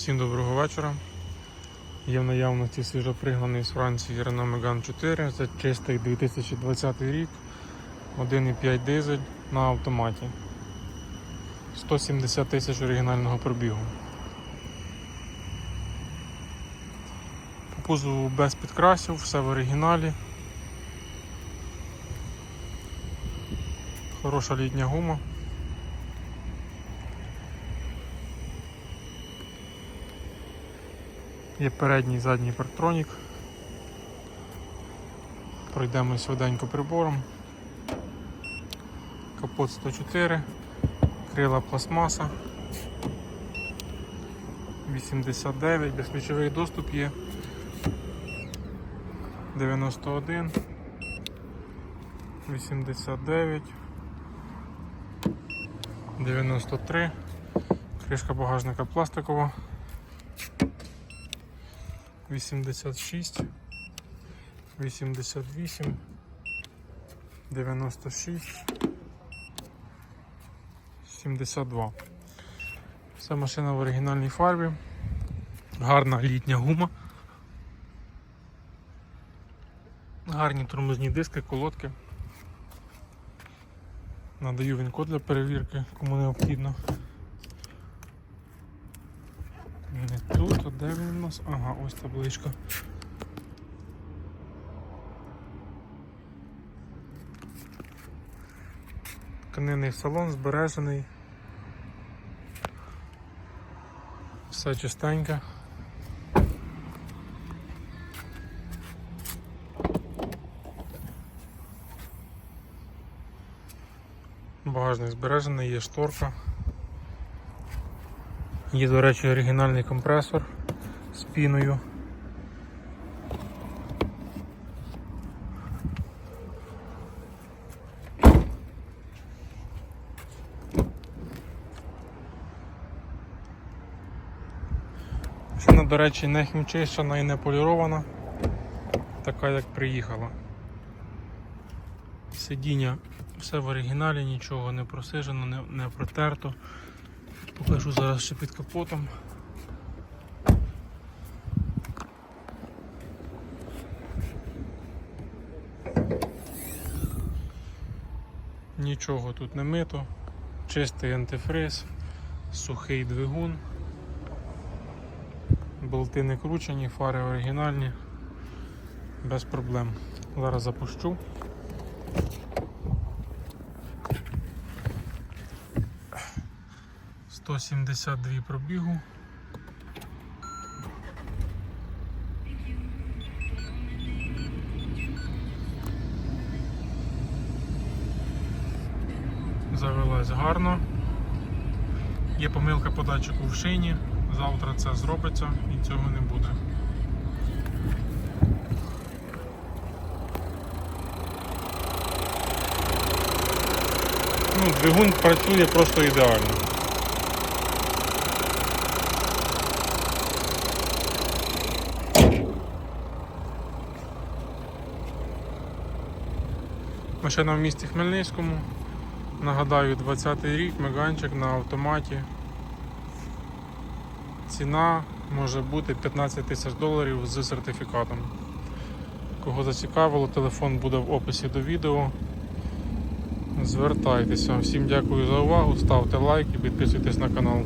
Всім доброго вечора. Є в наявності свіжопригнаний з Франції Renault Megane 4 за чистий 2020 рік, 1,5 дизель на автоматі. 170 тисяч оригінального пробігу. По кузову без підкрасів, все в оригіналі. Хороша літня гума. Є передній і задній партронік. Пройдемо швиденько прибором. Капот 104, крила пластмаса. 89, безключовий доступ є. 91, 89, 93, кришка багажника пластикова. 86, 88, 96, 72. Це машина в оригінальній фарбі. Гарна літня гума. Гарні тормозні диски, колодки. Надаю він код для перевірки, кому необхідно. Не тут, а де він у нас? Ага, ось табличка. Тканинний салон збережений. Все чистеньке. Багажник збережений, є шторка. Є, до речі, оригінальний компресор з піною. До речі, не хімчищена і не полірована, така як приїхала. Сидіння все в оригіналі, нічого не просижено, не, не протерто. Покажу зараз ще під капотом. Нічого тут не мито, чистий антифриз, сухий двигун, болти не кручені, фари оригінальні, без проблем. Зараз запущу. Сто сімдесят дві пробігу. Завелась гарно. Є помилка по датчику в шині. Завтра це зробиться і цього не буде. Ну, двигун працює просто ідеально. Машина в місті Хмельницькому. Нагадаю, 20-й рік, меганчик на автоматі. Ціна може бути 15 тисяч доларів з сертифікатом. Кого зацікавило, телефон буде в описі до відео. Звертайтеся. Всім дякую за увагу, ставте лайк і підписуйтесь на канал.